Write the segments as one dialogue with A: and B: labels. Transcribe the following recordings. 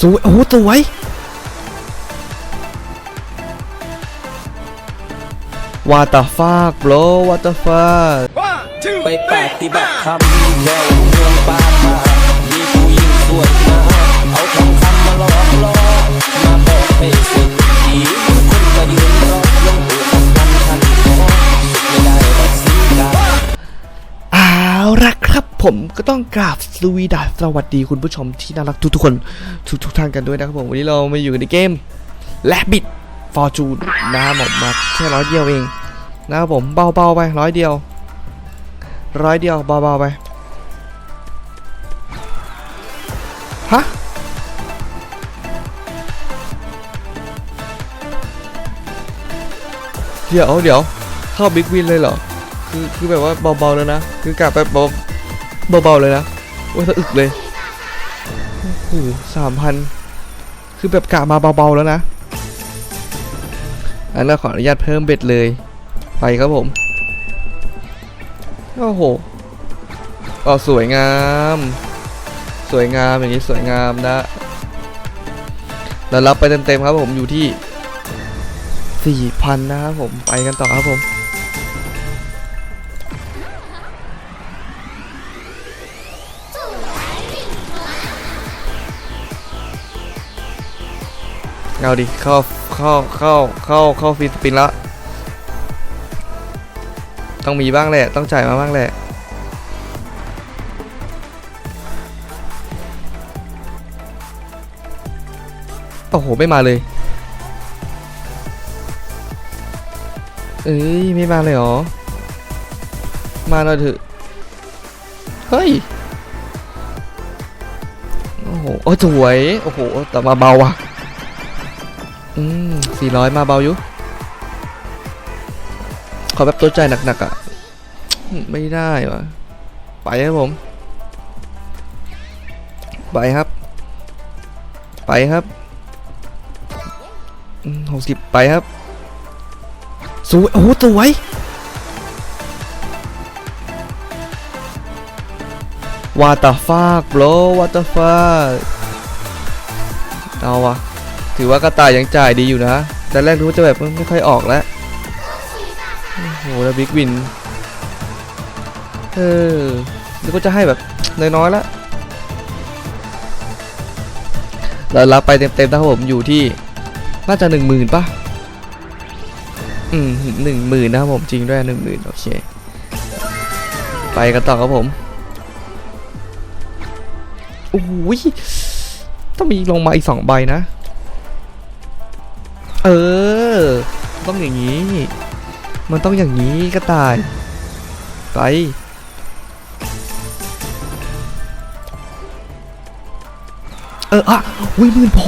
A: สวยโอ้โหสวยวาตาฟากโบรวาตาฟาก
B: ไปปฏิบัติธรรมแววเมืองป่า ผมก็ต้
A: องกราบสวีดัสสวัสดีคุณผู้ชมที่น่ารักทุกๆคนทุกทุกๆท่านกันด้วยนะครับผมวันนี้เรามาอยู่กันในเกมแลบิดฟอร์จูนนะครับผมมาแค่ร้อยเดียวเองนะครับผมเบาๆไปร้อยเดียวร้อยเดียวเบาๆไปฮะเดี๋ยวเดี๋ยวเข้าบิ๊กวินเลยเหรอคือคือแบบว่าเบาๆแล้วนะ คือกลับไปเบา เบาๆเลยนะโอ้ยสะอึกเลยโอ้โหสามพันคือแบบกะมาเบาๆแล้วนะ อันนั้นขออนุญาตเพิ่มเบ็ดเลย ไปครับผม โอ้โหอ๋อสวยงาม สวยงามอย่างนี้สวยงามนะแล้วรับไปเต็มๆครับผมอยู่ที่ 4,000 นะครับผม ไปกันต่อครับผม เอาดิ เข้า เข้า เข้า เข้า เข้าฟีสปินละ ต้องมีบ้างแหละ ต้องจ่ายมาบ้างแหละโอ้โห ไม่มาเลย เอ้ย ไม่มาเลยเหรอ มาหน่อยเถอะ เฮ้ย โอ้โห โอ้สวย โอ้โห แต่มาเบาว่ะ อืมสี่ร้อยมาเบาอยู่ ขอแบบตัวใจหนักๆอะ ไม่ได้วะไปครับผม ไปครับ ไปครับหกสิบไปครับ สวย โอ้โหสวยวาตาฟากโบรวาตาฟากเอาวะ ถือว่ากระต่ายยังจ่ายดีอยู่นะแต่แรกรู้ว่าจะแบบไม่ค่อยออกแล้วโอ้โหแล้วบิ๊กวินเออแล้วก็จะให้แบบน้อยๆแล้วแล้วรับไปเต็มๆนะครับผมอยู่ที่น่าจะหนึ่งหมื่นป่ะอืมหนึ่งหมื่นนะครับผมจริงด้วยหนึ่งหมื่นโอเค ไปกันต่อครับผมโอ้ยต้องมีลงมาอีกสองใบนะ เออ ต้องอย่างนี้ มันต้องอย่างนี้ก็ตาย ไป เอออะวิหมื่นโพ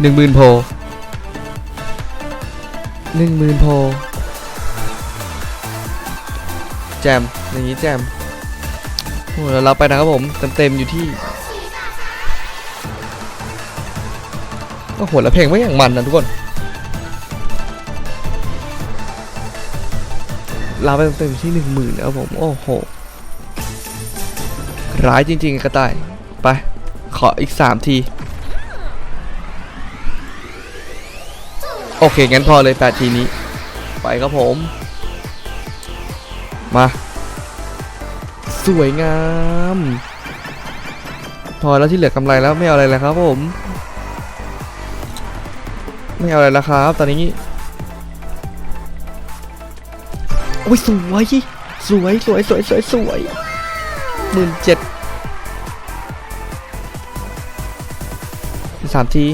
A: หนึ่งหมื่นโพหนึ่งหมื่นโพแจม อย่างนี้แจมโอ้แล้วรับไปนะครับผม เต็มๆอยู่ที่ โอ้โหแล้วเพลงไม่อย่างมันนะทุกคนลาไปเต็มที่หนึ่งหมื่นนะครับผม โอ้โห ร้ายจริง ๆกระต่าย ไป ขออีกสามที โอเค งั้นพอเลยแปดทีนี้ ไปครับผม มา สวยงาม พอแล้วที่เหลือกำไรแล้วไม่เอาอะไรแล้วครับผม ไม่เอาอะไรแล้วครับ ตอนนี้โอ้ยสวย สวยสวยสวยสวยสวยหมื่นเจ็ดสามที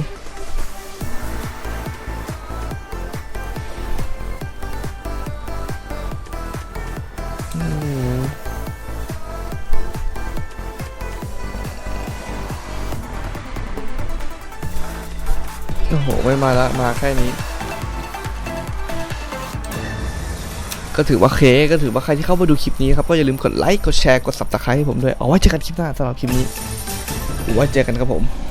A: โอ้โหไม่มาละมาแค่นี้ ก็ถือว่าเคก็ถือว่าใครที่เข้ามาดูคลิปนี้ครับก็อย่าลืมกดไลค์กดแชร์กดซับสไคร้ให้ผมด้วยเอาไว้เจอกันคลิปหน้าสำหรับคลิปนี้ไว้เจอกันครับผม